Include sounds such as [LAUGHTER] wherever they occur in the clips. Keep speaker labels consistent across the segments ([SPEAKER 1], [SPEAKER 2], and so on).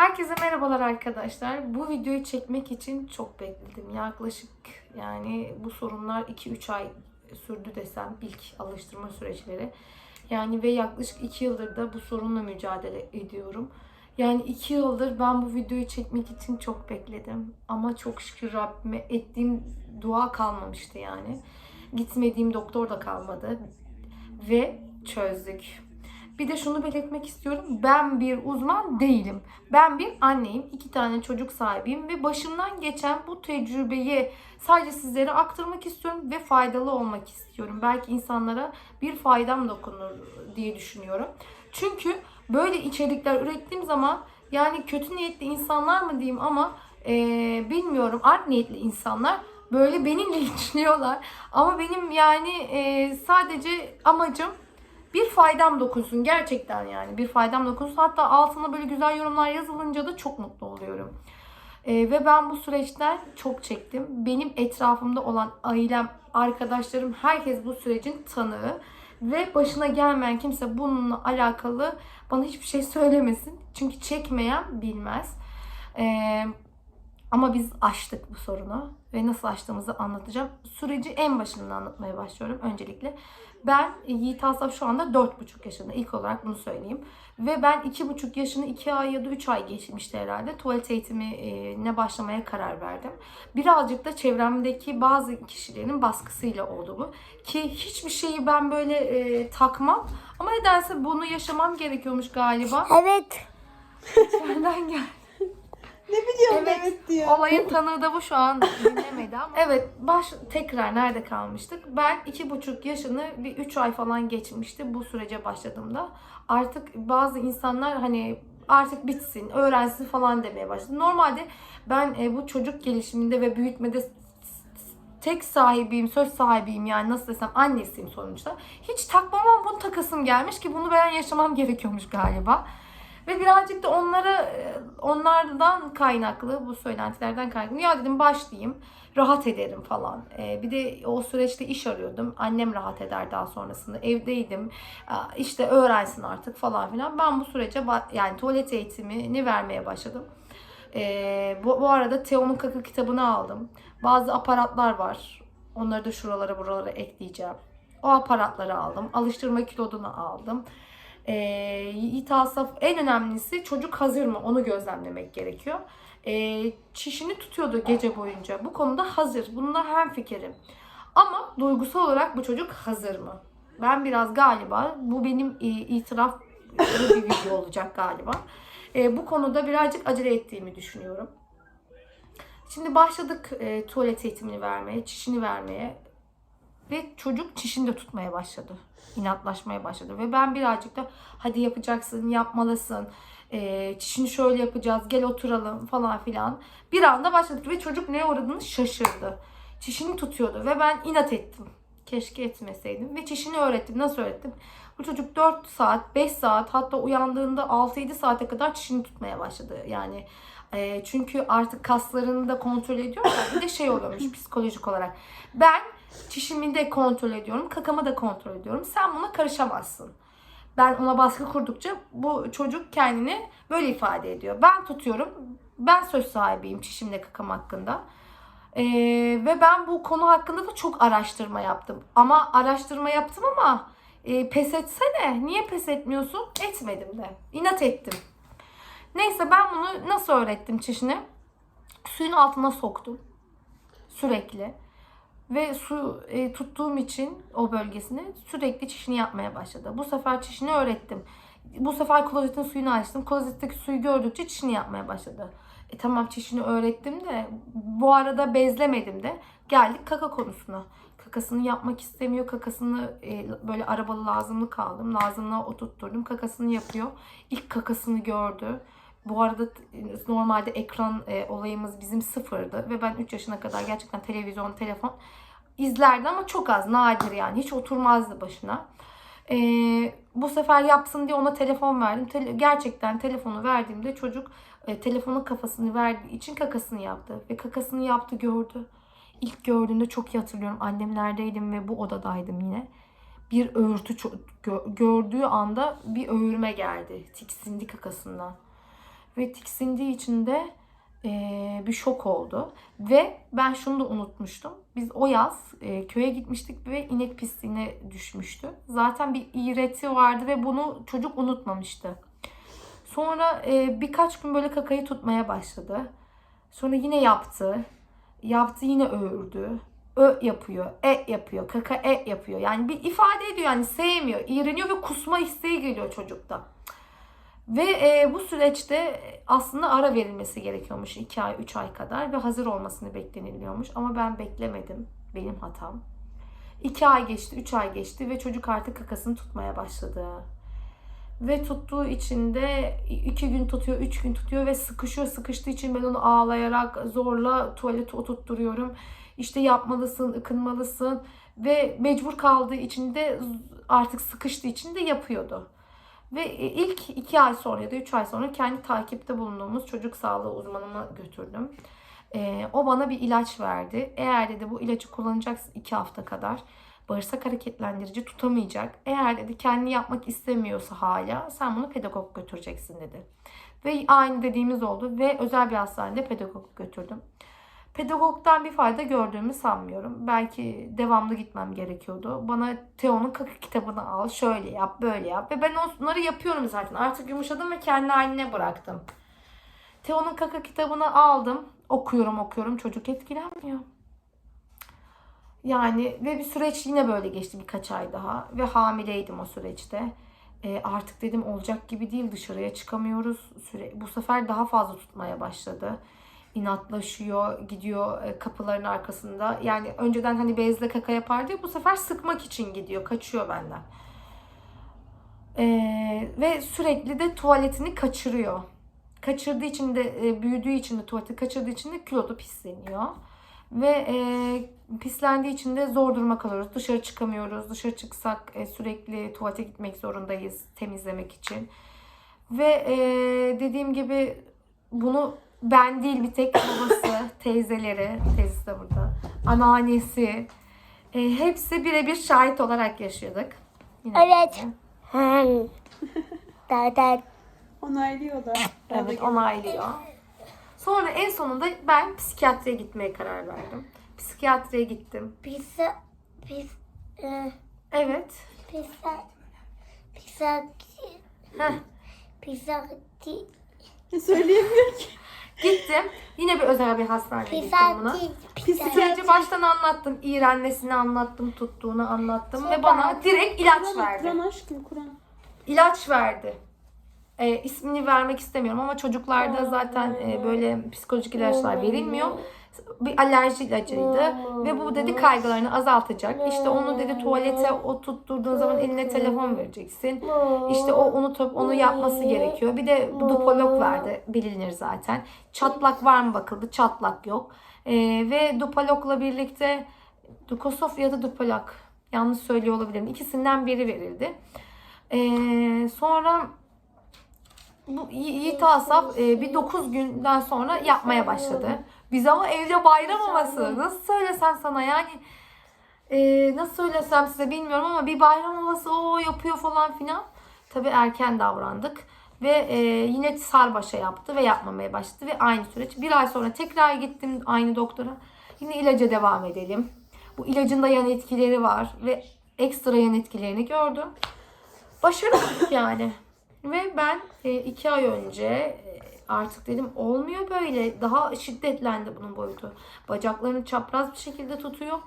[SPEAKER 1] Herkese merhabalar arkadaşlar. Bu videoyu çekmek için çok bekledim. Yaklaşık yani bu sorunlar 2-3 ay sürdü desem ilk alıştırma süreçleri. Yani ve yaklaşık 2 yıldır da bu sorunla mücadele ediyorum. Yani 2 yıldır ben bu videoyu çekmek için çok bekledim. Ama çok şükür Rabbime ettiğim dua kalmamıştı yani. Gitmediğim doktor da kalmadı. Ve çözdük. Bir de şunu belirtmek istiyorum. Ben bir uzman değilim. Ben bir anneyim. iki tane çocuk sahibiyim ve başımdan geçen bu tecrübeyi sadece sizlere aktarmak istiyorum ve faydalı olmak istiyorum. Belki insanlara bir faydam dokunur diye düşünüyorum. Çünkü böyle içerikler ürettiğim zaman yani kötü niyetli insanlar mı diyeyim ama eee, bilmiyorum art niyetli insanlar böyle beni linçliyorlar. [LAUGHS] Ama benim yani eee, sadece amacım bir faydam dokunsun gerçekten yani bir faydam dokunsun. Hatta altına böyle güzel yorumlar yazılınca da çok mutlu oluyorum. Ee, ve ben bu süreçten çok çektim. Benim etrafımda olan ailem, arkadaşlarım herkes bu sürecin tanığı. Ve başına gelmeyen kimse bununla alakalı bana hiçbir şey söylemesin. Çünkü çekmeyen bilmez. Ee, ama biz aştık bu sorunu ve nasıl aştığımızı anlatacağım. Süreci en başından anlatmaya başlıyorum öncelikle. Ben Yiğit Asaf şu anda 4,5 yaşında. İlk olarak bunu söyleyeyim. Ve ben 2,5 yaşını 2 ay ya da 3 ay geçmişti herhalde. Tuvalet eğitimine başlamaya karar verdim. Birazcık da çevremdeki bazı kişilerin baskısıyla oldu bu. Ki hiçbir şeyi ben böyle e, takmam. Ama nedense bunu yaşamam gerekiyormuş galiba.
[SPEAKER 2] Evet. [LAUGHS]
[SPEAKER 1] Nereden gel?
[SPEAKER 3] Ne biliyorum
[SPEAKER 1] Evet,
[SPEAKER 3] evet, diyor.
[SPEAKER 1] Olayın tanığı da bu şu an dinlemedi ama. [LAUGHS] Evet baş tekrar nerede kalmıştık? Ben iki buçuk yaşını bir üç ay falan geçmişti bu sürece başladığımda. Artık bazı insanlar hani artık bitsin, öğrensin falan demeye başladı. Normalde ben e, bu çocuk gelişiminde ve büyütmede tek sahibiyim, söz sahibiyim yani nasıl desem annesiyim sonuçta. Hiç takmam ama bunu takasım gelmiş ki bunu ben yaşamam gerekiyormuş galiba. Ve birazcık da onlara e, onlardan kaynaklı bu söylentilerden kaynaklı ya dedim başlayayım rahat ederim falan. E, bir de o süreçte iş arıyordum. Annem rahat eder daha sonrasında. Evdeydim. İşte öğrensin artık falan filan. Ben bu sürece yani tuvalet eğitimini vermeye başladım. E, bu, bu arada Teo'nun Kaka kitabını aldım. Bazı aparatlar var. Onları da şuralara buralara ekleyeceğim. O aparatları aldım. Alıştırma kilodunu aldım. E, Yiğit Asaf en önemlisi çocuk hazır mı onu gözlemlemek gerekiyor. E, çişini tutuyordu gece boyunca. Bu konuda hazır. Bunda hem fikirim. Ama duygusal olarak bu çocuk hazır mı? Ben biraz galiba bu benim e, itiraf bir video olacak galiba. E, bu konuda birazcık acele ettiğimi düşünüyorum. Şimdi başladık e, tuvalet eğitimini vermeye, çişini vermeye ve çocuk çişini de tutmaya başladı. İnatlaşmaya başladı ve ben birazcık da hadi yapacaksın, yapmalısın. E, çişini şöyle yapacağız, gel oturalım falan filan. Bir anda başladık ve çocuk neye uğradığını şaşırdı. Çişini tutuyordu ve ben inat ettim. Keşke etmeseydim ve çişini öğrettim. Nasıl öğrettim? Bu çocuk 4 saat, 5 saat hatta uyandığında 6-7 saate kadar çişini tutmaya başladı. Yani e, çünkü artık kaslarını da kontrol ediyor bir de şey oluyormuş psikolojik olarak. Ben çişimi de kontrol ediyorum, kakamı da kontrol ediyorum. Sen buna karışamazsın. Ben ona baskı kurdukça bu çocuk kendini böyle ifade ediyor. Ben tutuyorum, ben söz sahibiyim çişimle kakam hakkında. Ee, ve ben bu konu hakkında da çok araştırma yaptım. Ama araştırma yaptım ama e, pes etsene. Niye pes etmiyorsun? Etmedim de. İnat ettim. Neyse ben bunu nasıl öğrettim çişini? Suyun altına soktum. Sürekli. Ve su e, tuttuğum için o bölgesini sürekli çişini yapmaya başladı. Bu sefer çişini öğrettim. Bu sefer klozetin suyunu açtım. Klozetteki suyu gördükçe çişini yapmaya başladı. E tamam çişini öğrettim de bu arada bezlemedim de geldik kaka konusuna. Kakasını yapmak istemiyor. Kakasını e, böyle arabalı lazımlı kaldım. Lazımla oturtturdum. Kakasını yapıyor. İlk kakasını gördü. Bu arada normalde ekran e, olayımız bizim sıfırdı ve ben 3 yaşına kadar gerçekten televizyon, telefon izlerdi ama çok az, nadir yani. Hiç oturmazdı başına. E, bu sefer yapsın diye ona telefon verdim. Tele- gerçekten telefonu verdiğimde çocuk e, telefonun kafasını verdiği için kakasını yaptı. Ve kakasını yaptı gördü. İlk gördüğümde çok iyi hatırlıyorum. Annemlerdeydim ve bu odadaydım yine. Bir öğürtü gö- gördüğü anda bir öğürme geldi. Tiksindi kakasından. Ve tiksindiği için de eee, bir şok oldu. Ve ben şunu da unutmuştum. Biz o yaz e, köye gitmiştik ve inek pisliğine düşmüştü. Zaten bir iğreti vardı ve bunu çocuk unutmamıştı. Sonra e, birkaç gün böyle kakayı tutmaya başladı. Sonra yine yaptı. Yaptı yine öğürdü. Ö yapıyor, e yapıyor, kaka e yapıyor. Yani bir ifade ediyor yani sevmiyor, iğreniyor ve kusma isteği geliyor çocukta. Ve e, bu süreçte aslında ara verilmesi gerekiyormuş 2 ay 3 ay kadar ve hazır olmasını bekleniliyormuş. Ama ben beklemedim. Benim hatam. 2 ay geçti, 3 ay geçti ve çocuk artık kakasını tutmaya başladı. Ve tuttuğu için de 2 gün tutuyor, 3 gün tutuyor ve sıkışıyor. Sıkıştığı için ben onu ağlayarak zorla tuvalete oturtturuyorum. İşte yapmalısın, ıkınmalısın ve mecbur kaldığı için de artık sıkıştığı için de yapıyordu. Ve ilk iki ay sonra ya da üç ay sonra kendi takipte bulunduğumuz çocuk sağlığı uzmanıma götürdüm. Ee, o bana bir ilaç verdi. Eğer dedi bu ilacı kullanacaksın iki hafta kadar bağırsak hareketlendirici tutamayacak. Eğer dedi kendi yapmak istemiyorsa hala sen bunu pedagog götüreceksin dedi. Ve aynı dediğimiz oldu ve özel bir hastanede pedagog götürdüm. Pedagogdan bir fayda gördüğümü sanmıyorum. Belki devamlı gitmem gerekiyordu. Bana Teo'nun kaka kitabını al, şöyle yap, böyle yap. Ve ben onları yapıyorum zaten. Artık yumuşadım ve kendi haline bıraktım. Teo'nun kaka kitabını aldım. Okuyorum okuyorum. Çocuk etkilenmiyor. Yani ve bir süreç yine böyle geçti birkaç ay daha. Ve hamileydim o süreçte. E, artık dedim olacak gibi değil dışarıya çıkamıyoruz. Süre, bu sefer daha fazla tutmaya başladı inatlaşıyor, gidiyor e, kapıların arkasında. Yani önceden hani bezle kaka yapardı ya bu sefer sıkmak için gidiyor, kaçıyor benden. Ee, ve sürekli de tuvaletini kaçırıyor. Kaçırdığı için de e, büyüdüğü için de tuvaleti kaçırdığı için de kilodu pisleniyor. Ve e, pislendiği için de zor duruma kalıyoruz. Dışarı çıkamıyoruz. Dışarı çıksak e, sürekli tuvalete gitmek zorundayız temizlemek için. Ve e, dediğim gibi bunu ben değil bir tek babası, [LAUGHS] teyzeleri, teyzesi de burada, anneannesi, e, hepsi birebir şahit olarak yaşıyorduk. Yine
[SPEAKER 2] Evet. [LAUGHS] Da da
[SPEAKER 3] Onaylıyor da.
[SPEAKER 1] Evet onaylıyor. Sonra en sonunda ben psikiyatriye gitmeye karar verdim. Psikiyatriye gittim.
[SPEAKER 2] pizza pis e,
[SPEAKER 1] Evet.
[SPEAKER 2] pizza pizza
[SPEAKER 1] Heh.
[SPEAKER 2] pizza
[SPEAKER 3] Söyleyemiyor ki. [LAUGHS]
[SPEAKER 1] Gittim. Yine bir özel bir hastaneye gittim buna. Süreci baştan anlattım. İğrenmesini anlattım, tuttuğunu anlattım ve bana direkt ilaç
[SPEAKER 3] Kur'an,
[SPEAKER 1] verdi.
[SPEAKER 3] Kur'an aşkım Kur'an.
[SPEAKER 1] İlaç verdi. E, ismini vermek istemiyorum ama çocuklarda zaten e, böyle psikolojik ilaçlar verilmiyor. Bir alerji ilacıydı ve bu dedi kaygılarını azaltacak. İşte onu dedi tuvalete o tutturduğun zaman eline telefon vereceksin. İşte o unutup onu yapması gerekiyor. Bir de dupolog verdi bilinir zaten. Çatlak var mı bakıldı çatlak yok. E, ve dupologla birlikte Dukosof ya da dupolog yanlış söylüyor olabilirim. İkisinden biri verildi. Ee, sonra bu Yi- Yiğit Asaf e, bir 9 günden sonra yapmaya başladı. Biz ama evde bayram havası. Nasıl söylesem sana yani e, nasıl söylesem size bilmiyorum ama bir bayram havası o yapıyor falan filan. Tabii erken davrandık. Ve e, yine sarbaşa yaptı ve yapmamaya başladı ve aynı süreç. Bir ay sonra tekrar gittim aynı doktora. Yine ilaca devam edelim. Bu ilacın da yan etkileri var ve ekstra yan etkilerini gördüm. Başaramadık yani. Ve ben e, iki ay önce e, artık dedim olmuyor böyle. Daha şiddetlendi bunun boyutu. Bacaklarını çapraz bir şekilde tutuyor.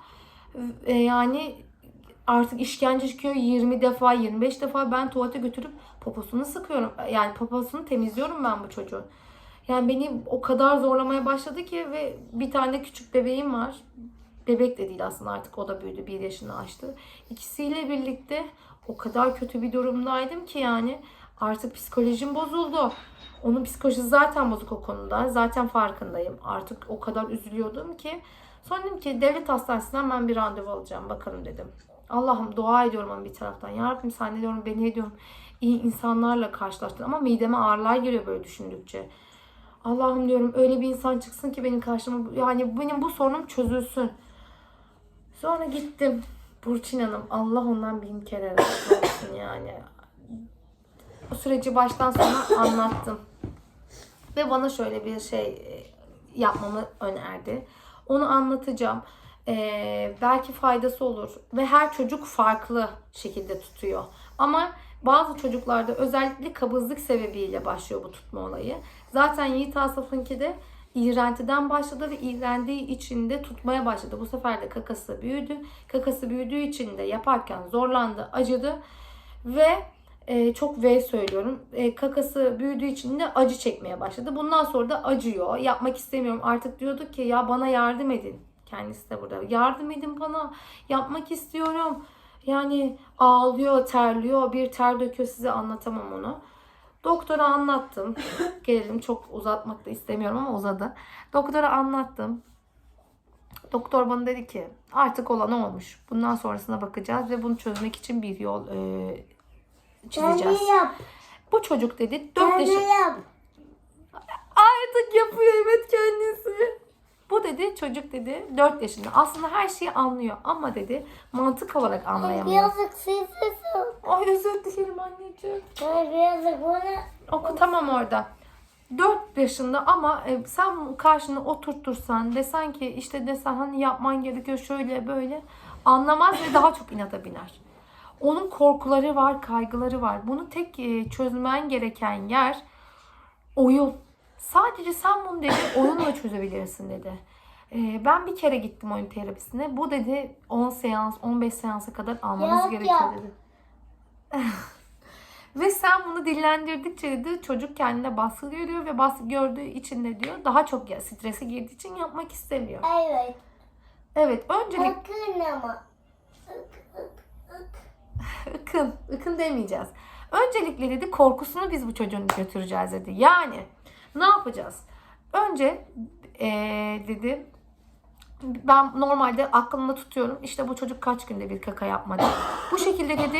[SPEAKER 1] E, yani artık işkence çıkıyor 20 defa 25 defa ben tuvalete götürüp poposunu sıkıyorum. Yani poposunu temizliyorum ben bu çocuğun. Yani beni o kadar zorlamaya başladı ki ve bir tane küçük bebeğim var. Bebek de değil aslında artık o da büyüdü. Bir yaşını aştı. İkisiyle birlikte o kadar kötü bir durumdaydım ki yani artık psikolojim bozuldu. Onun psikolojisi zaten bozuk o konuda. Zaten farkındayım. Artık o kadar üzülüyordum ki. Sonra dedim ki devlet hastanesinden ben bir randevu alacağım. Bakalım dedim. Allah'ım dua ediyorum ama bir taraftan. Ya Rabbim sen ne diyorum beni diyorum iyi insanlarla karşılaştın. Ama mideme ağırlığa geliyor böyle düşündükçe. Allah'ım diyorum öyle bir insan çıksın ki benim karşıma. Yani benim bu sorunum çözülsün. Sonra gittim. Burçin Hanım Allah ondan bin kere razı olsun yani. O süreci baştan sona anlattım. Ve bana şöyle bir şey e, yapmamı önerdi. Onu anlatacağım. Ee, belki faydası olur. Ve her çocuk farklı şekilde tutuyor. Ama bazı çocuklarda özellikle kabızlık sebebiyle başlıyor bu tutma olayı. Zaten Yiğit Asaf'ınki de iğrentiden başladı ve iğrendiği için de tutmaya başladı. Bu sefer de kakası büyüdü. Kakası büyüdüğü için de yaparken zorlandı, acıdı. Ve e, çok V söylüyorum. E, kakası büyüdüğü için de acı çekmeye başladı. Bundan sonra da acıyor. Yapmak istemiyorum. Artık diyorduk ki ya bana yardım edin. Kendisi de burada. Yardım edin bana. Yapmak istiyorum. Yani ağlıyor, terliyor. Bir ter döküyor size anlatamam onu. Doktora anlattım. [LAUGHS] Gelelim çok uzatmak da istemiyorum ama uzadı. Doktora anlattım. Doktor bana dedi ki artık olan olmuş. Bundan sonrasına bakacağız ve bunu çözmek için bir yol e, çizeceğiz.
[SPEAKER 2] Kendi yap.
[SPEAKER 1] Bu çocuk dedi 4
[SPEAKER 2] Kendi
[SPEAKER 1] yaşı
[SPEAKER 2] yap.
[SPEAKER 1] artık yapıyor evet kendisi. Bu dedi çocuk dedi 4 yaşında. Aslında her şeyi anlıyor ama dedi mantık olarak anlayamıyor.
[SPEAKER 2] Yazık sessiz.
[SPEAKER 1] Ay özür dilerim anneciğim.
[SPEAKER 2] Yazık bunu.
[SPEAKER 1] Oku tamam orada. 4 yaşında ama e, sen karşına oturtursan desen ki işte desen hani yapman gerekiyor şöyle böyle anlamaz ve daha çok inata biner. Onun korkuları var, kaygıları var. Bunu tek e, çözmen gereken yer oyun. Sadece sen bunu dedi [COUGHS] oyunla çözebilirsin dedi. E, ben bir kere gittim oyun terapisine. Bu dedi 10 seans, 15 seansa kadar almanız gerekiyor dedi. [LAUGHS] Ve sen bunu dillendirdikçe dedi çocuk kendine baskı görüyor ve baskı gördüğü için de diyor daha çok ya strese girdiği için yapmak istemiyor.
[SPEAKER 2] Evet.
[SPEAKER 1] Evet öncelik
[SPEAKER 2] Bakın ama.
[SPEAKER 1] Ikın, ıkın demeyeceğiz. Öncelikle dedi korkusunu biz bu çocuğun götüreceğiz dedi. Yani ne yapacağız? Önce eee, dedi ben normalde aklımda tutuyorum. İşte bu çocuk kaç günde bir kaka yapmadı. Bu şekilde dedi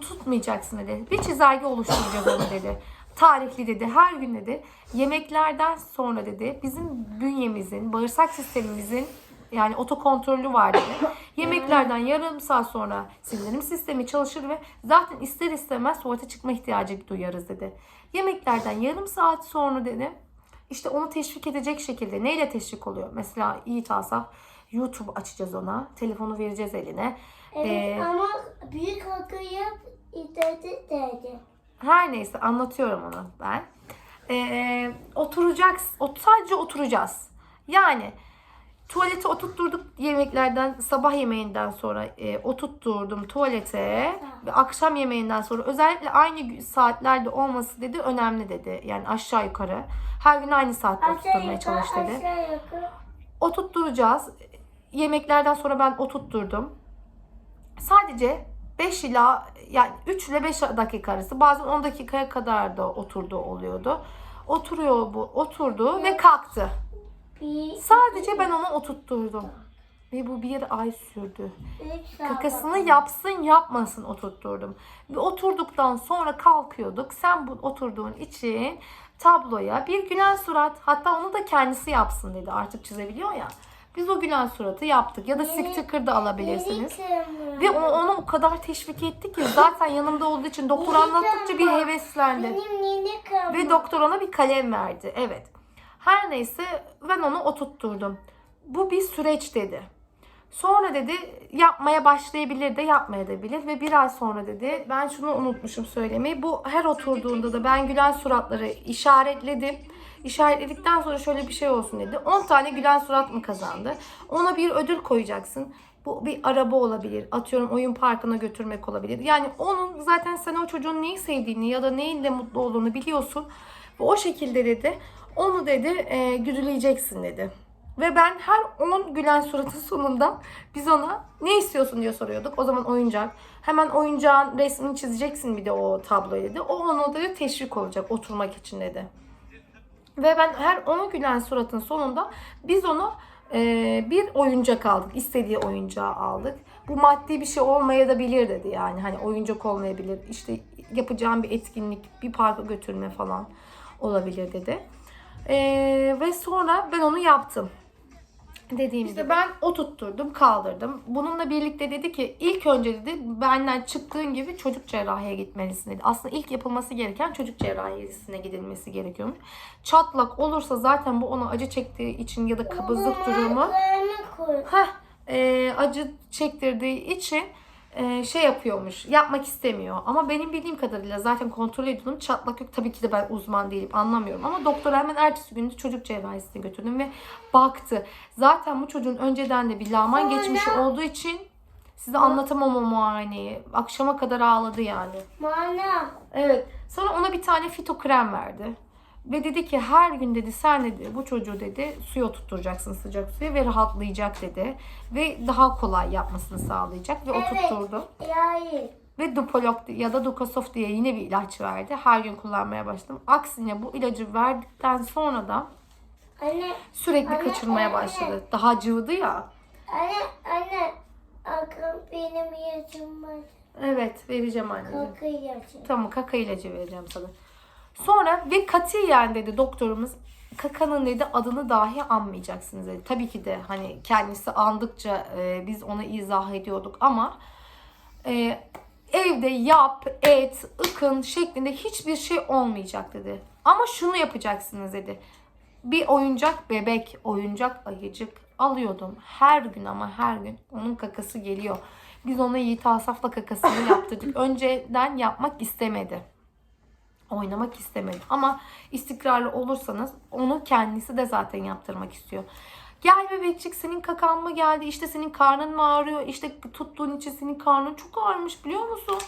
[SPEAKER 1] tutmayacaksın dedi. Bir çizelge oluşturacağız onu dedi. Tarihli dedi. Her gün dedi. Yemeklerden sonra dedi. Bizim bünyemizin, bağırsak sistemimizin yani otokontrolü var dedi. Yemeklerden yarım saat sonra sindirim sistemi çalışır ve zaten ister istemez tuvalete çıkma ihtiyacı duyarız dedi. Yemeklerden yarım saat sonra dedi işte onu teşvik edecek şekilde neyle teşvik oluyor? Mesela iyi Asaf YouTube açacağız ona. Telefonu vereceğiz eline.
[SPEAKER 2] Evet
[SPEAKER 1] Ee,
[SPEAKER 2] ama büyük yap. İdedi dedi.
[SPEAKER 1] Her neyse anlatıyorum onu ben. Ee, oturacağız. ot- Sadece oturacağız. Yani tuvalete oturtturduk yemeklerden sabah yemeğinden sonra e, oturtturdum tuvalete ve akşam yemeğinden sonra özellikle aynı saatlerde olması dedi önemli dedi. Yani aşağı yukarı her gün aynı saatte
[SPEAKER 2] Aşağı
[SPEAKER 1] oturtturmaya
[SPEAKER 2] yukarı
[SPEAKER 1] çalış dedi. oturtturacağız. Yemeklerden sonra ben oturtturdum. Sadece 5 ila yani 3 ile 5 dakika arası bazen 10 dakikaya kadar da oturduğu oluyordu. Oturuyor bu oturdu ve kalktı. Sadece ben onu oturtturdum. Ve bu bir ay sürdü. Kakasını yapsın yapmasın oturtturdum. Ve oturduktan sonra kalkıyorduk. Sen bu oturduğun için tabloya bir gülen surat hatta onu da kendisi yapsın dedi. Artık çizebiliyor ya. Biz o gülen suratı yaptık. Ya da sticker da alabilirsiniz. Ve onu, onu o kadar teşvik etti ki zaten yanımda olduğu için doktor anlattıkça bir heveslendi. Ve doktor ona bir kalem verdi. Evet. Her neyse ben onu oturtturdum. Bu bir süreç dedi. Sonra dedi yapmaya başlayabilir de yapmayabilir ve bir ay sonra dedi ben şunu unutmuşum söylemeyi. Bu her oturduğunda da ben gülen suratları işaretledim. İşaretledikten sonra şöyle bir şey olsun dedi. 10 tane gülen surat mı kazandı? Ona bir ödül koyacaksın. Bu bir araba olabilir. Atıyorum oyun parkına götürmek olabilir. Yani onun zaten sen o çocuğun neyi sevdiğini ya da neyle mutlu olduğunu biliyorsun. Ve o şekilde dedi onu dedi e, güdüleyeceksin dedi. Ve ben her 10 gülen suratın sonunda biz ona ne istiyorsun diye soruyorduk. O zaman oyuncak. Hemen oyuncağın resmini çizeceksin bir de o tabloyu dedi. O ona dedi teşvik olacak oturmak için dedi. Ve ben her 10 gülen suratın sonunda biz ona e, bir oyuncak aldık. İstediği oyuncağı aldık. Bu maddi bir şey olmayabilir dedi yani. Hani oyuncak olmayabilir. İşte yapacağım bir etkinlik, bir parka götürme falan olabilir dedi. E, ve sonra ben onu yaptım. Dediğim işte ben o tutturdum, kaldırdım. Bununla birlikte dedi ki ilk önce dedi benden çıktığın gibi çocuk cerrahiye gitmelisin dedi. Aslında ilk yapılması gereken çocuk cerrahisine gidilmesi gerekiyormuş. Çatlak olursa zaten bu ona acı çektiği için ya da kabızlık durumu heh, e, acı çektirdiği için şey yapıyormuş. Yapmak istemiyor. Ama benim bildiğim kadarıyla zaten kontrol ediyordum. Çatlak yok. Tabii ki de ben uzman değilim. Anlamıyorum. Ama doktor hemen ertesi gün de çocuk cerrahisine götürdüm ve baktı. Zaten bu çocuğun önceden de bir laman
[SPEAKER 2] Sonra-
[SPEAKER 1] geçmişi olduğu için size anlatamam o muayeneyi. Akşama kadar ağladı yani.
[SPEAKER 2] Mana.
[SPEAKER 1] Evet. Sonra ona bir tane fito krem verdi. Ve dedi ki her gün dedi sen dedi bu çocuğu dedi suya oturtacaksın sıcak suya ve rahatlayacak dedi. Ve daha kolay yapmasını sağlayacak ve
[SPEAKER 2] Evet.
[SPEAKER 1] oturtturdu.
[SPEAKER 2] Yani.
[SPEAKER 1] Ve Dupolog ya da Dukosof diye yine bir ilaç verdi. Her gün kullanmaya başladım. Aksine bu ilacı verdikten sonra da
[SPEAKER 2] Anne.
[SPEAKER 1] sürekli
[SPEAKER 2] Anne,
[SPEAKER 1] kaçırmaya
[SPEAKER 2] anne.
[SPEAKER 1] başladı. Daha cıvıdı ya.
[SPEAKER 2] Anne. Anne. Akın benim yaşım var.
[SPEAKER 1] Evet vereceğim anneciğim.
[SPEAKER 2] Kakı yaşım.
[SPEAKER 1] Tamam kaka ilacı vereceğim sana. Sonra ve katiyen dedi doktorumuz kakanın dedi adını dahi anmayacaksınız dedi. Tabii ki de hani kendisi andıkça e, biz ona izah ediyorduk ama e, evde yap, et, ıkın şeklinde hiçbir şey olmayacak dedi. Ama şunu yapacaksınız dedi. Bir oyuncak bebek, oyuncak ayıcık alıyordum. Her gün ama her gün onun kakası geliyor. Biz ona Yiğit Asaf'la kakasını yaptırdık. [LAUGHS] Önceden yapmak istemedi. Oynamak istemedi. Ama istikrarlı olursanız onu kendisi de zaten yaptırmak istiyor. Gel bebekçik senin kakan mı geldi? İşte senin karnın mı ağrıyor? İşte tuttuğun için senin karnın çok ağrımış biliyor musun?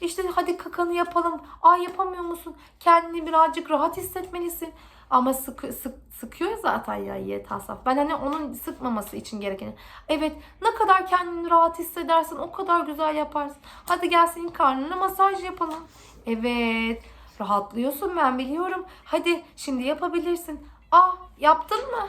[SPEAKER 1] İşte hadi kakanı yapalım. Ay yapamıyor musun? Kendini birazcık rahat hissetmelisin. Ama sık, sık, sıkıyor zaten ya Yiğit Asaf. Ben hani onun sıkmaması için gerekeni. Evet ne kadar kendini rahat hissedersin o kadar güzel yaparsın. Hadi gel senin karnına masaj yapalım. Evet rahatlıyorsun ben biliyorum. Hadi şimdi yapabilirsin. Ah yaptın mı?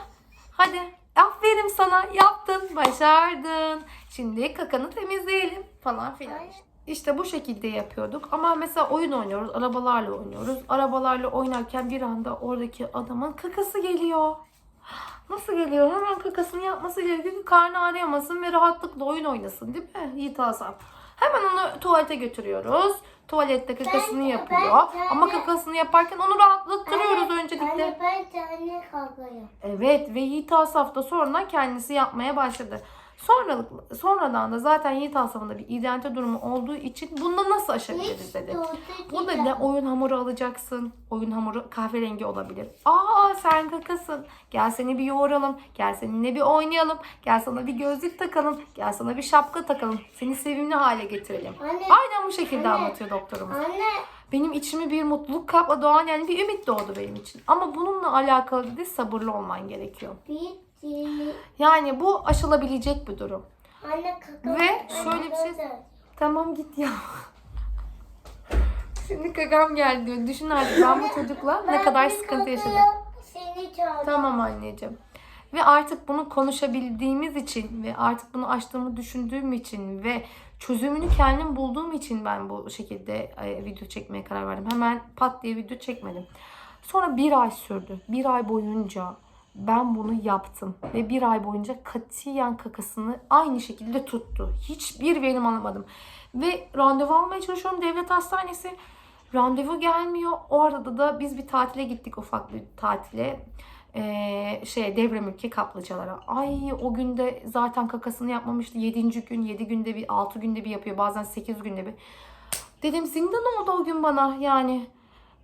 [SPEAKER 1] Hadi aferin sana yaptın başardın. Şimdi kakanı temizleyelim falan filan. İşte bu şekilde yapıyorduk. Ama mesela oyun oynuyoruz. Arabalarla oynuyoruz. Arabalarla oynarken bir anda oradaki adamın kakası geliyor. Nasıl geliyor? Hemen kakasını yapması gerekiyor ki karnı ağrıyamasın ve rahatlıkla oyun oynasın değil mi? Yiğit Asaf. Hemen onu tuvalete götürüyoruz. Tuvalette kakasını yapıyor. Ama kakasını yaparken onu rahatlattırıyoruz öncelikle.
[SPEAKER 2] Ben tane kakayım.
[SPEAKER 1] Evet ve Yiğit Asaf da sonradan kendisi yapmaya başladı. Sonralık, sonradan da zaten Yiğit Asaf'ın da bir identite durumu olduğu için bunu nasıl aşabiliriz dedi. Burada ne oyun hamuru alacaksın. Oyun hamuru kahverengi olabilir. Aa sen kakasın. Gel seni bir yoğuralım. Gel seninle bir oynayalım. Gel sana bir gözlük takalım. Gel sana bir şapka takalım. Seni sevimli hale getirelim.
[SPEAKER 2] Anne.
[SPEAKER 1] Aynen bu şekilde
[SPEAKER 2] Anne.
[SPEAKER 1] anlatıyor doktorumuz.
[SPEAKER 2] Anne.
[SPEAKER 1] Benim içimi bir mutluluk kapla doğan yani bir ümit doğdu benim için. Ama bununla alakalı dedi sabırlı olman gerekiyor.
[SPEAKER 2] Bitti.
[SPEAKER 1] Yani bu aşılabilecek bir durum.
[SPEAKER 2] Anne kaka.
[SPEAKER 1] Ve şöyle bir şey- Tamam git ya. [LAUGHS] Şimdi kakam geldi diyor. Düşün artık ben bu çocukla ne kadar sıkıntı yaşadım. Tamam anneciğim. Ve artık bunu konuşabildiğimiz için ve artık bunu açtığımı düşündüğüm için ve çözümünü kendim bulduğum için ben bu şekilde e, video çekmeye karar verdim. Hemen pat diye video çekmedim. Sonra bir ay sürdü. Bir ay boyunca ben bunu yaptım. Ve bir ay boyunca katiyen kakasını aynı şekilde tuttu. Hiçbir verim alamadım. Ve randevu almaya çalışıyorum devlet hastanesi. Randevu gelmiyor. O arada da biz bir tatile gittik ufak bir tatile. Ee, şey devre mülki kaplıcalara. Ay o günde zaten kakasını yapmamıştı. 7. gün 7 günde bir 6 günde bir yapıyor. Bazen 8 günde bir. Dedim zindan oldu o gün bana yani.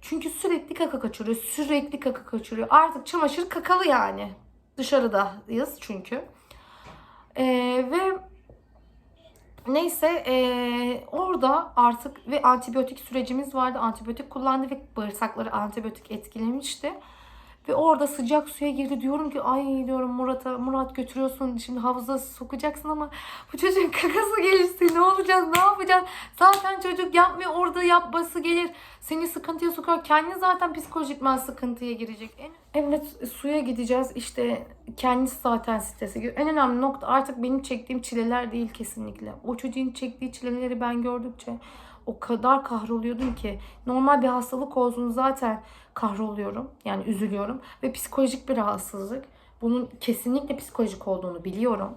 [SPEAKER 1] Çünkü sürekli kaka kaçırıyor. Sürekli kaka kaçırıyor. Artık çamaşır kakalı yani. Dışarıdayız çünkü. Ee, ve neyse ee, orada artık ve antibiyotik sürecimiz vardı. Antibiyotik kullandı ve bağırsakları antibiyotik etkilemişti. Ve orada sıcak suya girdi. Diyorum ki ay diyorum Murat'a Murat götürüyorsun şimdi havuza sokacaksın ama bu çocuğun [LAUGHS] kakası gelirse ne olacağız ne yapacağız? Zaten çocuk yapmıyor orada yapması gelir. Seni sıkıntıya sokar. Kendi zaten psikolojikmen sıkıntıya girecek. Evet suya gideceğiz. İşte kendisi zaten strese giriyor. En önemli nokta artık benim çektiğim çileler değil kesinlikle. O çocuğun çektiği çileleri ben gördükçe o kadar kahroluyordum ki. Normal bir hastalık olsun zaten kahroluyorum. Yani üzülüyorum. Ve psikolojik bir rahatsızlık. Bunun kesinlikle psikolojik olduğunu biliyorum.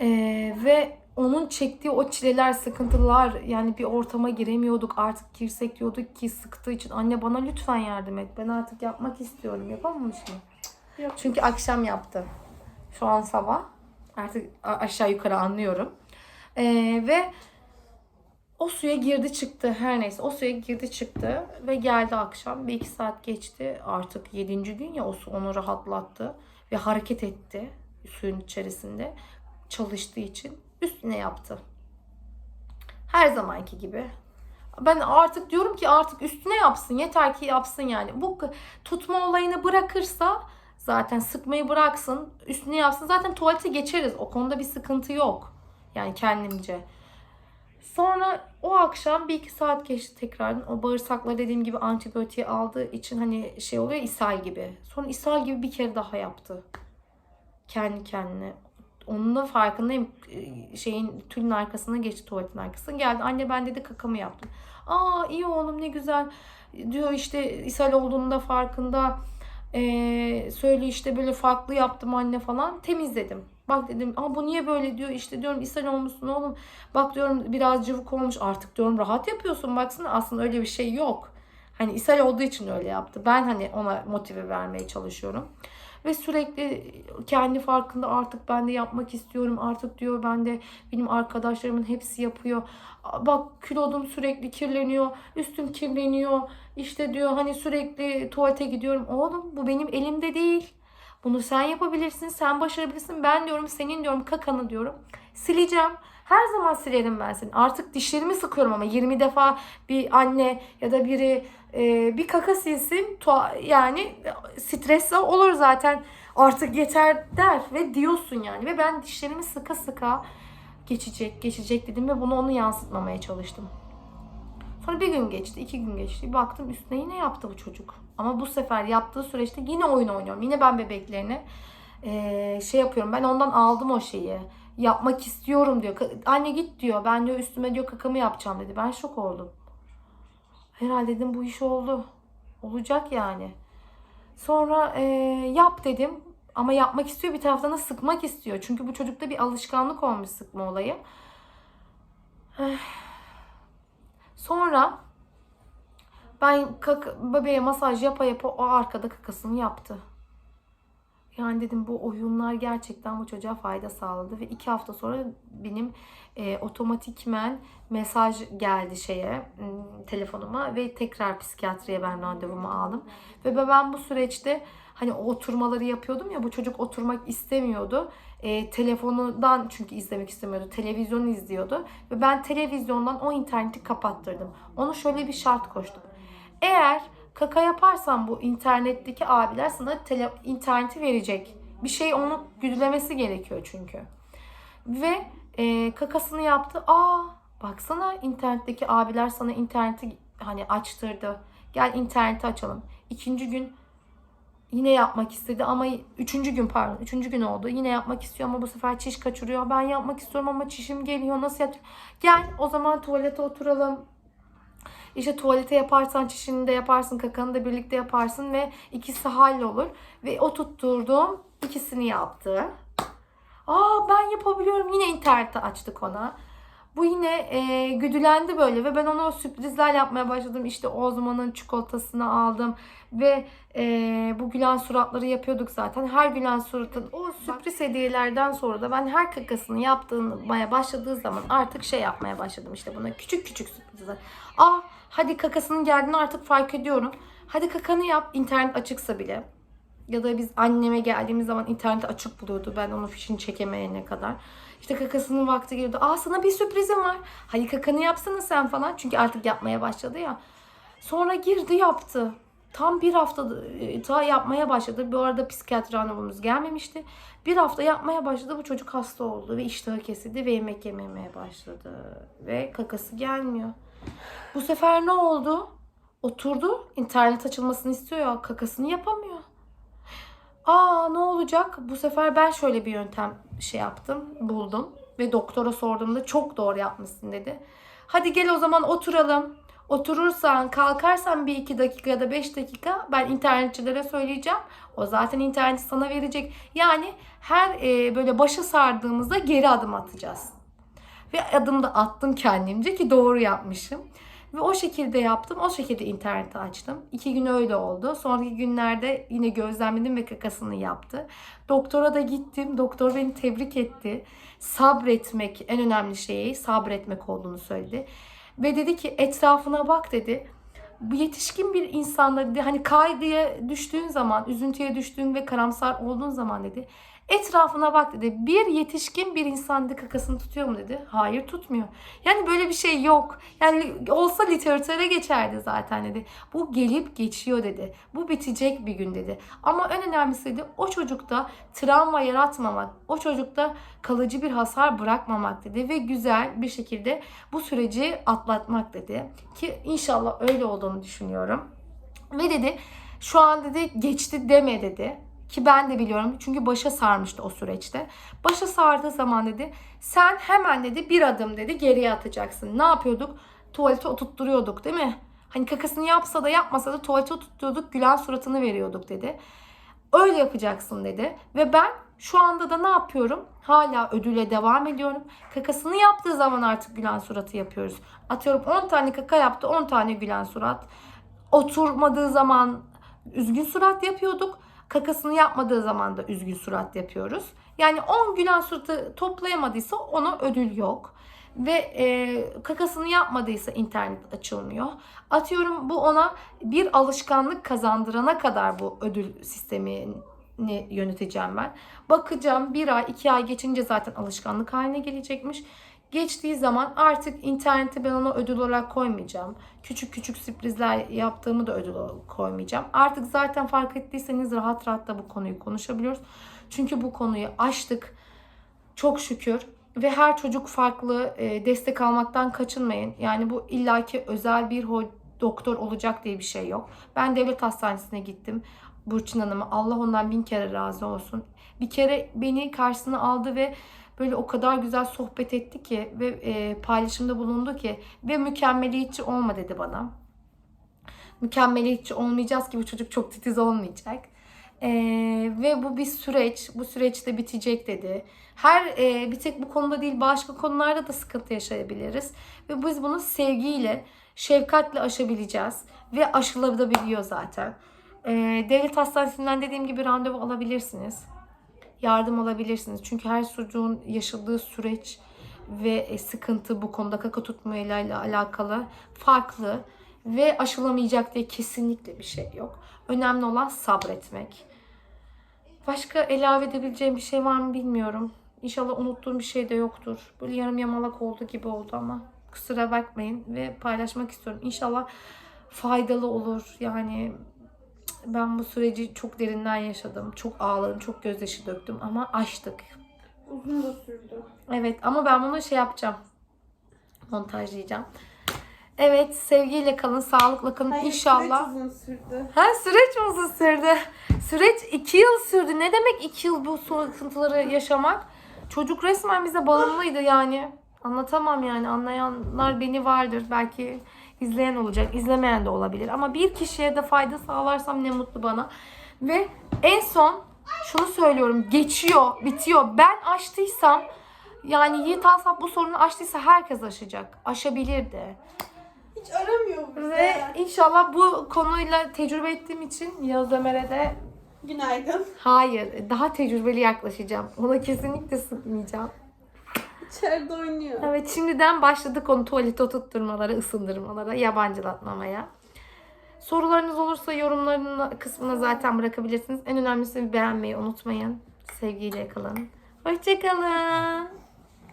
[SPEAKER 1] Ee, ve onun çektiği o çileler, sıkıntılar yani bir ortama giremiyorduk. Artık girsek diyorduk ki sıktığı için anne bana lütfen yardım et. Ben artık yapmak istiyorum. Yapamamış mı?
[SPEAKER 3] Yok.
[SPEAKER 1] Çünkü akşam yaptı. Şu an sabah. Artık aşağı yukarı anlıyorum. Ee, ve o suya girdi çıktı. Her neyse o suya girdi çıktı. Ve geldi akşam. Bir iki saat geçti. Artık yedinci gün ya o su onu rahatlattı. Ve hareket etti suyun içerisinde. Çalıştığı için üstüne yaptı. Her zamanki gibi. Ben artık diyorum ki artık üstüne yapsın. Yeter ki yapsın yani. Bu tutma olayını bırakırsa zaten sıkmayı bıraksın. Üstüne yapsın. Zaten tuvalete geçeriz. O konuda bir sıkıntı yok. Yani kendimce. Sonra o akşam bir iki saat geçti tekrardan. O bağırsaklar dediğim gibi antibiyotiği aldığı için hani şey oluyor ishal gibi. Sonra ishal gibi bir kere daha yaptı. Kendi kendine. Onun da farkındayım. Ee, Şeyin tülün arkasına geçti tuvaletin arkasına. Geldi anne ben dedi kakamı yaptım. Aa iyi oğlum ne güzel. Diyor işte ishal olduğunu da farkında. Ee, söyle işte böyle farklı yaptım anne falan. Temizledim. Bak dedim ama bu niye böyle diyor işte diyorum ishal olmuşsun oğlum. Bak diyorum biraz cıvık olmuş artık diyorum rahat yapıyorsun baksana aslında öyle bir şey yok. Hani ishal olduğu için öyle yaptı. Ben hani ona motive vermeye çalışıyorum. Ve sürekli kendi farkında artık ben de yapmak istiyorum. Artık diyor ben de benim arkadaşlarımın hepsi yapıyor. Bak kilodum sürekli kirleniyor. Üstüm kirleniyor. İşte diyor hani sürekli tuvalete gidiyorum. Oğlum bu benim elimde değil. Bunu sen yapabilirsin, sen başarabilirsin. Ben diyorum senin diyorum kakanı diyorum. Sileceğim. Her zaman silerim ben seni. Artık dişlerimi sıkıyorum ama 20 defa bir anne ya da biri e, bir kaka silsin. Yani stresle olur zaten. Artık yeter der ve diyorsun yani. Ve ben dişlerimi sıka sıka geçecek, geçecek dedim ve bunu onu yansıtmamaya çalıştım. Sonra bir gün geçti, iki gün geçti. Baktım üstüne yine yaptı bu çocuk. Ama bu sefer yaptığı süreçte yine oyun oynuyorum. Yine ben bebeklerine eee, şey yapıyorum. Ben ondan aldım o şeyi. Yapmak istiyorum diyor. Anne git diyor. Ben diyor üstüme diyor kakamı yapacağım dedi. Ben şok oldum. Herhalde dedim bu iş oldu. Olacak yani. Sonra eee, yap dedim. Ama yapmak istiyor bir taraftan da sıkmak istiyor. Çünkü bu çocukta bir alışkanlık olmuş sıkma olayı. Sonra ben kaka, bebeğe masaj yapa yapa o arkada kakasını yaptı. Yani dedim bu oyunlar gerçekten bu çocuğa fayda sağladı ve iki hafta sonra benim e, otomatikmen mesaj geldi şeye telefonuma ve tekrar psikiyatriye ben randevumu aldım. Ve ben bu süreçte hani o oturmaları yapıyordum ya bu çocuk oturmak istemiyordu. E, telefonundan çünkü izlemek istemiyordu. Televizyonu izliyordu. Ve ben televizyondan o interneti kapattırdım. Onu şöyle bir şart koştum. Eğer kaka yaparsan bu internetteki abiler sana tele, interneti verecek. Bir şey onu güdülemesi gerekiyor çünkü. Ve e, kakasını yaptı. Aa baksana internetteki abiler sana interneti hani açtırdı. Gel interneti açalım. İkinci gün yine yapmak istedi ama üçüncü gün pardon üçüncü gün oldu. Yine yapmak istiyor ama bu sefer çiş kaçırıyor. Ben yapmak istiyorum ama çişim geliyor. Nasıl yapacağım? Gel o zaman tuvalete oturalım. İşte tuvalete yaparsan çişini de yaparsın, kakanı da birlikte yaparsın ve ikisi hallolur. Ve o tutturduğum ikisini yaptı. Aa ben yapabiliyorum. Yine internette açtık ona. Bu yine e, güdülendi böyle ve ben ona sürprizler yapmaya başladım. İşte Ozman'ın çikolatasını aldım ve e, bu gülen suratları yapıyorduk zaten. Her gülen suratın o sürpriz hediyelerden sonra da ben her kakasını yaptığımaya başladığı zaman artık şey yapmaya başladım işte buna küçük küçük sürprizler. Aa hadi kakasının geldiğini artık fark ediyorum. Hadi kakanı yap internet açıksa bile. Ya da biz anneme geldiğimiz zaman interneti açık buluyordu. Ben onun fişini çekemeyene kadar. İşte kakasının vakti geliyordu. Aa sana bir sürprizim var. Hadi kakanı yapsana sen falan. Çünkü artık yapmaya başladı ya. Sonra girdi yaptı. Tam bir hafta e, ta yapmaya başladı. Bu arada psikiyatri randevumuz gelmemişti. Bir hafta yapmaya başladı. Bu çocuk hasta oldu ve iştahı kesildi ve yemek yememeye başladı. Ve kakası gelmiyor. Bu sefer ne oldu? Oturdu. internet açılmasını istiyor. Kakasını yapamıyor. Aa ne olacak? Bu sefer ben şöyle bir yöntem şey yaptım, buldum ve doktora sorduğumda çok doğru yapmışsın dedi. Hadi gel o zaman oturalım. Oturursan, kalkarsan bir iki dakika ya da beş dakika ben internetçilere söyleyeceğim. O zaten interneti sana verecek. Yani her e, böyle başı sardığımızda geri adım atacağız. Ve adım da attım kendimce ki doğru yapmışım. Ve o şekilde yaptım. O şekilde interneti açtım. İki gün öyle oldu. Sonraki günlerde yine gözlemledim ve kakasını yaptı. Doktora da gittim. Doktor beni tebrik etti. Sabretmek en önemli şeyi sabretmek olduğunu söyledi. Ve dedi ki etrafına bak dedi. Bu yetişkin bir insanda dedi hani kaygıya düştüğün zaman, üzüntüye düştüğün ve karamsar olduğun zaman dedi. Etrafına bak dedi. Bir yetişkin bir insan dedi kakasını tutuyor mu dedi. Hayır tutmuyor. Yani böyle bir şey yok. Yani olsa literatüre geçerdi zaten dedi. Bu gelip geçiyor dedi. Bu bitecek bir gün dedi. Ama en önemlisi dedi o çocukta travma yaratmamak, o çocukta kalıcı bir hasar bırakmamak dedi ve güzel bir şekilde bu süreci atlatmak dedi. Ki inşallah öyle olduğunu düşünüyorum. Ve dedi şu an dedi geçti deme dedi. Ki ben de biliyorum çünkü başa sarmıştı o süreçte. Başa sardığı zaman dedi sen hemen dedi bir adım dedi geriye atacaksın. Ne yapıyorduk? Tuvalete oturtturuyorduk değil mi? Hani kakasını yapsa da yapmasa da tuvalete oturtuyorduk gülen suratını veriyorduk dedi. Öyle yapacaksın dedi. Ve ben şu anda da ne yapıyorum? Hala ödüle devam ediyorum. Kakasını yaptığı zaman artık gülen suratı yapıyoruz. Atıyorum 10 tane kaka yaptı 10 tane gülen surat. Oturmadığı zaman üzgün surat yapıyorduk. Kakasını yapmadığı zaman da üzgün surat yapıyoruz. Yani 10 gülen suratı toplayamadıysa ona ödül yok. Ve e, kakasını yapmadıysa internet açılmıyor. Atıyorum bu ona bir alışkanlık kazandırana kadar bu ödül sistemini yöneteceğim ben. Bakacağım bir ay iki ay geçince zaten alışkanlık haline gelecekmiş. Geçtiği zaman artık interneti ben ona ödül olarak koymayacağım. Küçük küçük sürprizler yaptığımı da ödül olarak koymayacağım. Artık zaten fark ettiyseniz rahat rahat da bu konuyu konuşabiliyoruz. Çünkü bu konuyu açtık. Çok şükür. Ve her çocuk farklı e, destek almaktan kaçınmayın. Yani bu illaki özel bir doktor olacak diye bir şey yok. Ben devlet hastanesine gittim. Burçin Hanım'a Allah ondan bin kere razı olsun. Bir kere beni karşısına aldı ve böyle o kadar güzel sohbet etti ki ve e, paylaşımda bulundu ki ve mükemmeliyetçi olma dedi bana. Mükemmeliyetçi olmayacağız ki bu çocuk çok titiz olmayacak. E, ve bu bir süreç. Bu süreçte bitecek dedi. Her e, bir tek bu konuda değil başka konularda da sıkıntı yaşayabiliriz. Ve biz bunu sevgiyle, şefkatle aşabileceğiz. Ve aşılabiliyor zaten. E, devlet hastanesinden dediğim gibi randevu alabilirsiniz yardım alabilirsiniz. Çünkü her çocuğun yaşadığı süreç ve e, sıkıntı bu konuda kaka tutmayla ile alakalı farklı ve aşılamayacak diye kesinlikle bir şey yok. Önemli olan sabretmek. Başka ilave edebileceğim bir şey var mı bilmiyorum. İnşallah unuttuğum bir şey de yoktur. Böyle yarım yamalak oldu gibi oldu ama kusura bakmayın ve paylaşmak istiyorum. İnşallah faydalı olur. Yani ben bu süreci çok derinden yaşadım. Çok ağladım, çok gözyaşı döktüm ama aştık.
[SPEAKER 3] Uzun da sürdü.
[SPEAKER 1] Evet ama ben bunu şey yapacağım. Montajlayacağım. Evet sevgiyle kalın, sağlıkla kalın
[SPEAKER 3] Hayır,
[SPEAKER 1] inşallah.
[SPEAKER 3] süreç uzun sürdü.
[SPEAKER 1] Ha süreç mi uzun sürdü? Süreç iki yıl sürdü. Ne demek iki yıl bu sıkıntıları yaşamak? Çocuk resmen bize bağımlıydı yani. Anlatamam yani. Anlayanlar beni vardır. Belki izleyen olacak. izlemeyen de olabilir. Ama bir kişiye de fayda sağlarsam ne mutlu bana. Ve en son şunu söylüyorum. Geçiyor, bitiyor. Ben açtıysam yani Yiğit Asaf bu sorunu aştıysa herkes aşacak. Aşabilir de.
[SPEAKER 3] Hiç aramıyor bizi.
[SPEAKER 1] Ve inşallah bu konuyla tecrübe ettiğim için Yağız Ömer'e de
[SPEAKER 3] Günaydın.
[SPEAKER 1] hayır daha tecrübeli yaklaşacağım. Ona kesinlikle sıkmayacağım.
[SPEAKER 3] İçeride oynuyor.
[SPEAKER 1] Evet şimdiden başladık onu tuvalete oturtturmalara, ısındırmalara, yabancılatmamaya. Sorularınız olursa yorumların kısmına zaten bırakabilirsiniz. En önemlisi beğenmeyi unutmayın. Sevgiyle kalın. Hoşçakalın.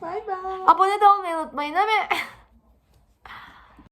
[SPEAKER 3] Bay bay.
[SPEAKER 1] Abone de olmayı unutmayın değil mi? [LAUGHS]